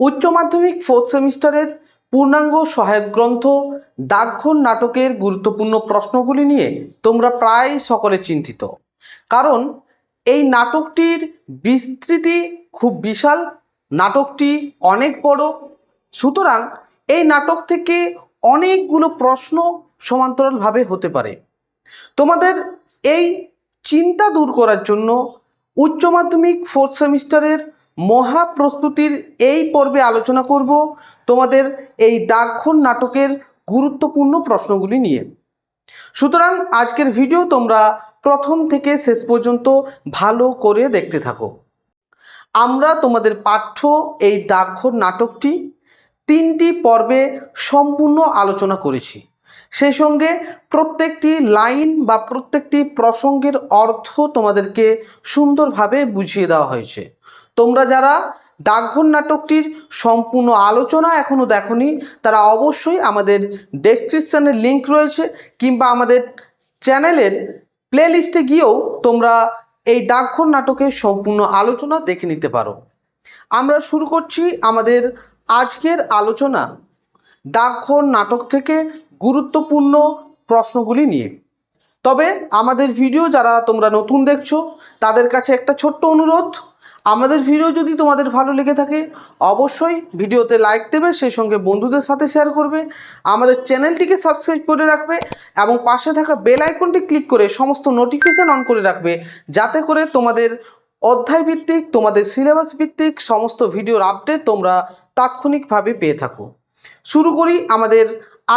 উচ্চ মাধ্যমিক ফোর্থ সেমিস্টারের পূর্ণাঙ্গ সহায়ক গ্রন্থ ডাকঘর নাটকের গুরুত্বপূর্ণ প্রশ্নগুলি নিয়ে তোমরা প্রায় সকলে চিন্তিত। কারণ এই নাটকটির বিস্তৃতি খুব বিশাল, নাটকটি অনেক বড়। সুতরাং এই নাটক থেকে অনেকগুলো প্রশ্ন সমান্তরালভাবে হতে পারে। তোমাদের এই চিন্তা দূর করার জন্য উচ্চ মাধ্যমিক ফোর্থ সেমিস্টারের মহা প্রস্তুতির এই পর্বে আলোচনা করব তোমাদের এই ডাকঘর নাটকের গুরুত্বপূর্ণ প্রশ্নগুলি নিয়ে। সুতরাং আজকের ভিডিও তোমরা প্রথম থেকে শেষ পর্যন্ত ভালো করে দেখতে থাকো। আমরা তোমাদের পাঠ্য এই ডাকঘর নাটকটি তিনটি পর্বে সম্পূর্ণ আলোচনা করেছি। সেই সঙ্গে প্রত্যেকটি লাইন বা প্রত্যেকটি প্রসঙ্গের অর্থ তোমাদেরকে সুন্দরভাবে বুঝিয়ে দেওয়া হয়েছে। তোমরা যারা ডাকঘর নাটকটির সম্পূর্ণ আলোচনা এখনও দেখনি, তারা অবশ্যই আমাদের ডেসক্রিপশানের লিঙ্ক রয়েছে কিংবা আমাদের চ্যানেলের প্লেলিস্টে গিয়েও তোমরা এই ডাকঘর নাটকের সম্পূর্ণ আলোচনা দেখে নিতে পারো। আমরা শুরু করছি আমাদের আজকের আলোচনা ডাকঘর নাটক থেকে গুরুত্বপূর্ণ প্রশ্নগুলি নিয়ে। তবে আমাদের ভিডিও যারা তোমরা নতুন দেখছ, তাদের কাছে একটা ছোট্ট অনুরোধ আমাদের ভিডিও যদি তোমাদের ভালো লেগে থাকে, অবশ্যই ভিডিওতে লাইক দেবে, সেই সঙ্গে বন্ধুদের সাথে শেয়ার করবে, আমাদের চ্যানেলটিকে সাবস্ক্রাইব করে রাখবে, এবং পাশে থাকা বেল আইকনটি ক্লিক করে সমস্ত নোটিফিকেশান অন করে রাখবে, যাতে করে তোমাদের অধ্যায় ভিত্তিক, তোমাদের সিলেবাস ভিত্তিক সমস্ত ভিডিওর আপডেট তোমরা তাৎক্ষণিকভাবে পেয়ে থাকো। শুরু করি আমাদের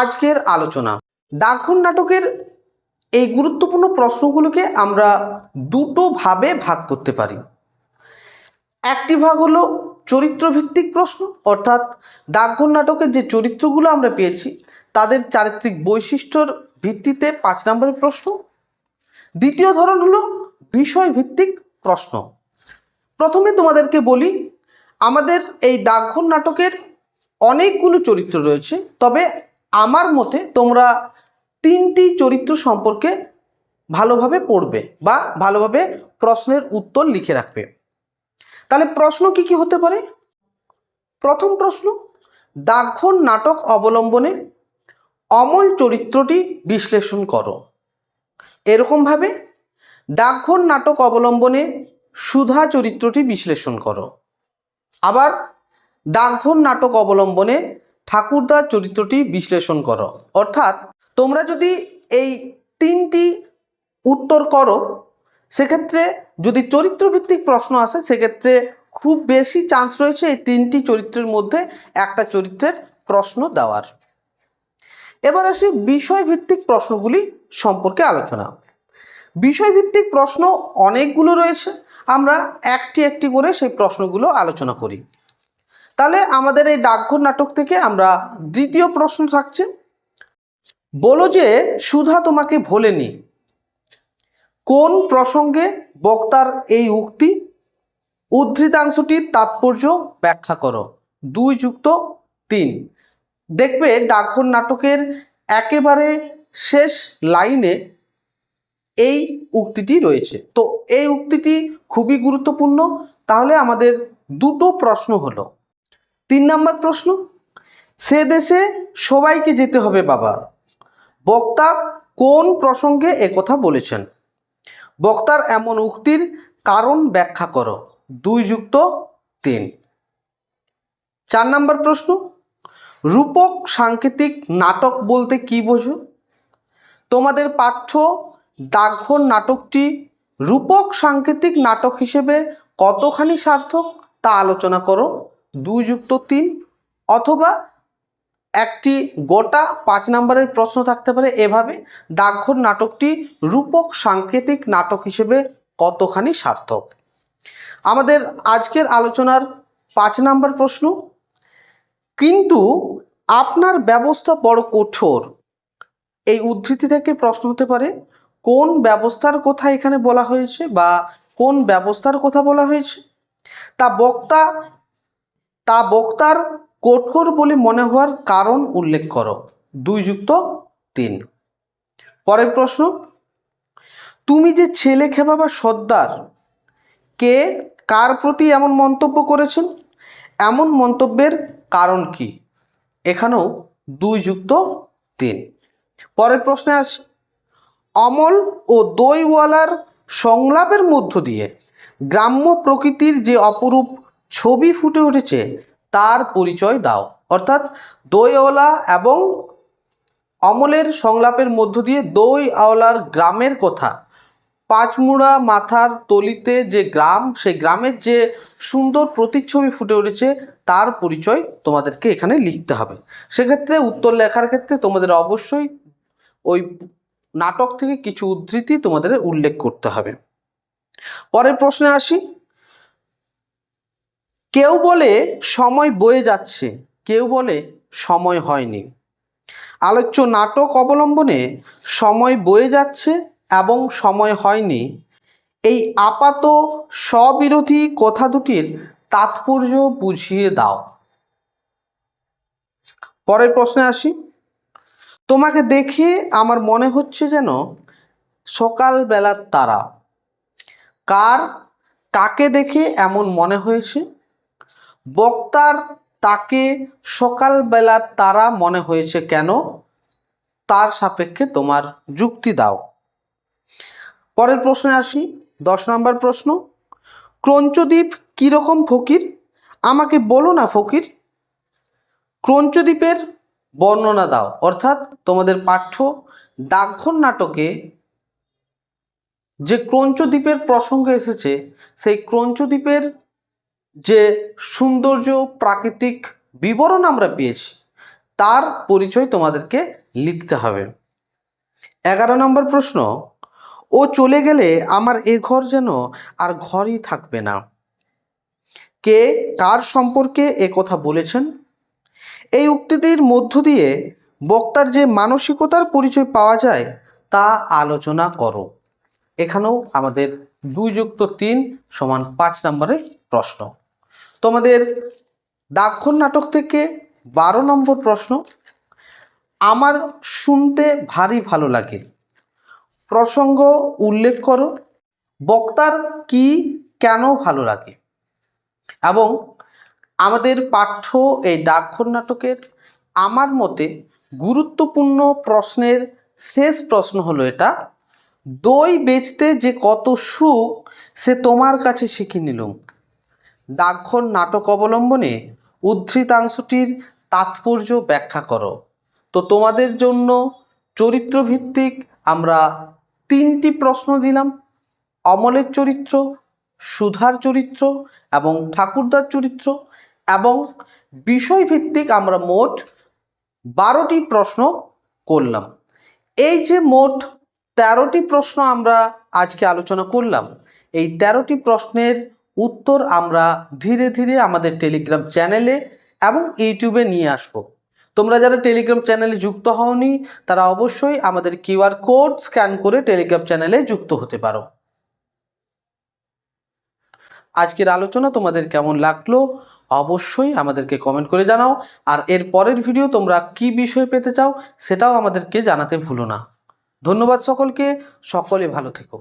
আজকের আলোচনা। ডাকঘর নাটকের এই গুরুত্বপূর্ণ প্রশ্নগুলোকে আমরা দুটো ভাবে ভাগ করতে পারি। একটি ভাগ হলো চরিত্রভিত্তিক প্রশ্ন, অর্থাৎ ডাকঘর নাটকের যে চরিত্রগুলো আমরা পেয়েছি, তাদের চারিত্রিক বৈশিষ্ট্যর ভিত্তিতে পাঁচ নম্বরের প্রশ্ন। দ্বিতীয় ধরন হলো বিষয়ভিত্তিক প্রশ্ন। প্রথমে তোমাদেরকে বলি, আমাদের এই ডাকঘর নাটকের অনেকগুলো চরিত্র রয়েছে, তবে আমার মতে তোমরা তিনটি চরিত্র সম্পর্কে ভালোভাবে পড়বে বা ভালোভাবে প্রশ্নের উত্তর লিখে রাখবে। তাহলে প্রশ্ন কি কি হতে পারে? প্রথম প্রশ্ন ডাকঘর নাটক অবলম্বনে অমল চরিত্রটি বিশ্লেষণ করো। এরকমভাবে ডাকঘর নাটক অবলম্বনে সুধা চরিত্রটি বিশ্লেষণ করো। আবার ডাকঘর নাটক অবলম্বনে ঠাকুরদা চরিত্রটি বিশ্লেষণ করো। অর্থাৎ তোমরা যদি এই তিনটি উত্তর করো সেক্ষেত্রে যদি চরিত্রভিত্তিক প্রশ্ন আসে, সেক্ষেত্রে খুব বেশি চান্স রয়েছে এই তিনটি চরিত্রের মধ্যে একটা চরিত্রের প্রশ্ন দেওয়ার। এবার আসি বিষয়ভিত্তিক প্রশ্নগুলি সম্পর্কে আলোচনা। বিষয়ভিত্তিক প্রশ্ন অনেকগুলো রয়েছে, আমরা একটি একটি করে সেই প্রশ্নগুলো আলোচনা করি। তাহলে আমাদের এই ডাকঘর নাটক থেকে আমরা দ্বিতীয় প্রশ্ন থাকছে। বলো যে, সুধা তোমাকে ভোলেনি কোন প্রসঙ্গে বক্তার এই উক্তি? উদ্ধৃতাংশটির তাৎপর্য ব্যাখ্যা করো। দুই যুক্ত তিন। দেখবে ডাকঘর নাটকের একেবারে শেষ লাইনে এই উক্তিটি রয়েছে। তো এই উক্তিটি খুবই গুরুত্বপূর্ণ। তাহলে আমাদের দুটো প্রশ্ন হলো। তিন নম্বর প্রশ্ন, সে দেশে সবাইকে যেতে হবে বাবা। বক্তা কোন প্রসঙ্গে একথা বলেছেন? বক্তার এমন উক্তির কারণ ব্যাখ্যা করো। দুই যুক্ত তিন। চার নম্বর প্রশ্ন, রূপক সাংকেতিক নাটক বলতে কি বোঝো? তোমাদের পাঠ্য ডাকঘর নাটকটি রূপক সাংকেতিক নাটক হিসেবে কতখানি সার্থক তা আলোচনা করো। দুই যুক্ত তিন, অথবা একটি গোটা পাঁচ নম্বরের প্রশ্ন থাকতে পারে, এভাবে ডাকঘর নাটকটি রূপক সাংকেতিক নাটক হিসেবে কতখানি সার্থক? আমাদের আজকের আলোচনার পাঁচ নম্বর প্রশ্ন, কিন্তু আপনার ব্যবস্থা বড় কঠোর। এই উদ্ধৃতি থেকে প্রশ্ন হতে পারে, কোন ব্যবস্থার কথা এখানে বলা হয়েছে বা কোন ব্যবস্থার কথা বলা হয়েছে? তা বক্তা, তা বক্তার কঠোর বলে মনে হওয়ার কারণ উল্লেখ করো। দুই যুক্ত তিন। পরের প্রশ্ন, তুমি যে ছেলে খেবা বা সর্দার, কে কার প্রতি এমন মন্তব্য করেছেন? এমন মন্তব্যের কারণ কি? এখানেও দুই যুক্ত তিন। পরের প্রশ্নে আসি, অমল ও দইওয়ালার সংলাপের মধ্য দিয়ে গ্রাম্য প্রকৃতির যে অপরূপ ছবি ফুটে উঠেছে তার পরিচয় দাও। অর্থাৎ দইওয়ালা এবং অমলের সংলাপের মধ্য দিয়ে দই আওলার গ্রামের কথা। পাঁচমুড়া মাথার তলিতে যে গ্রাম, সেই গ্রামের যে সুন্দর প্রতিচ্ছবি ফুটে উঠেছে, তার পরিচয় তোমাদেরকে এখানে লিখতে হবে। সেক্ষেত্রে উত্তর লেখার ক্ষেত্রে তোমাদের অবশ্যই ওই নাটক থেকে কিছু উদ্ধৃতি তোমাদের উল্লেখ করতে হবে। পরের প্রশ্নে আসি। কেউ বলে সময় বয়ে যাচ্ছে, কেউ বলে সময় হয়নি। আলোচ্য নাটক অবলম্বনে সময় বয়ে যাচ্ছে এবং সময় হয়নি। এই আপাত স্ববিরোধী কথা দুটির তাৎপর্য বুঝিয়ে দাও। পরের প্রশ্নে আসি। তোমাকে দেখে আমার মনে হচ্ছে যেন সকালবেলার তারা। কার, কাকে দেখে এমন মনে হয়েছে? বক্তার তাকে সকালবেলার তারা মনে হয়েছে কেন? তার সাপেক্ষে তোমার যুক্তি দাও। পরের প্রশ্নে আসি। দশ নম্বর প্রশ্ন। ক্রঞ্চদ্বীপ কীরকম ফকির? আমাকে বলো না ফকির। ক্রঞ্চদ্বীপের বর্ণনা দাও। অর্থাৎ তোমাদের পাঠ্য ডাকঘর নাটকে যে ক্রঞ্চদ্বীপের প্রসঙ্গ এসেছে, সেই ক্রঞ্চদ্বীপের যে সৌন্দর্য, প্রাকৃতিক বিবরণ আমরা পেয়েছি, তার পরিচয় তোমাদেরকে লিখতে হবে। এগারো নম্বর প্রশ্ন, ও চলে গেলে আমার এ ঘর যেন আর ঘরই থাকবে না। কে কার সম্পর্কে এ কথা বলেছেন? এই উক্তিটির মধ্য দিয়ে বক্তার যে মানসিকতার পরিচয় পাওয়া যায়, তা আলোচনা করো। এখানেও আমাদের দুই যুক্ত তিন সমান পাঁচ নম্বরের প্রশ্ন। তোমাদের ডাকঘর নাটক থেকে বারো নম্বর প্রশ্ন, আমার শুনতে ভারী ভালো লাগে। প্রসঙ্গ উল্লেখ করো, বক্তার কি কেন ভালো লাগে? এবং আমাদের পাঠ্য এই ডাকঘর নাটকের আমার মতে গুরুত্বপূর্ণ প্রশ্নের শেষ প্রশ্ন হলো এটা, দই বেচতে যে কত সুখ সে তোমার কাছে শিখে নিলুম। ডাকঘর নাটক অবলম্বনে উদ্ধৃতাংশটির তাৎপর্য ব্যাখ্যা করো। তো তোমাদের জন্য চরিত্রভিত্তিক আমরা তিনটি প্রশ্ন দিলাম। অমলের চরিত্র, সুধার চরিত্র এবং ঠাকুরদার চরিত্র এবং বিষয়ভিত্তিক আমরা মোট বারোটি প্রশ্ন করলাম। এই যে মোট তেরোটি প্রশ্ন আমরা আজকে আলোচনা করলাম, এই তেরোটি প্রশ্নের উত্তর আমরা ধীরে ধীরে আমাদের টেলিগ্রাম চ্যানেলে এবং ইউটিউবে নিয়ে আসব। তোমরা যারা টেলিগ্রাম চ্যানেলে যুক্ত হওনি, তারা অবশ্যই আমাদের কিউআর কোড স্ক্যান করে টেলিগ্রাম চ্যানেলে যুক্ত হতে পারো। আজকের আলোচনা তোমাদের কেমন লাগল, অবশ্যই আমাদেরকে কমেন্ট করে জানাও। আর এর পরের ভিডিও তোমরা কি বিষয় পেতে চাও, সেটাও আমাদেরকে জানাতে ভুলো না। ধন্যবাদ সকলকে, সকলে ভালো থেকো।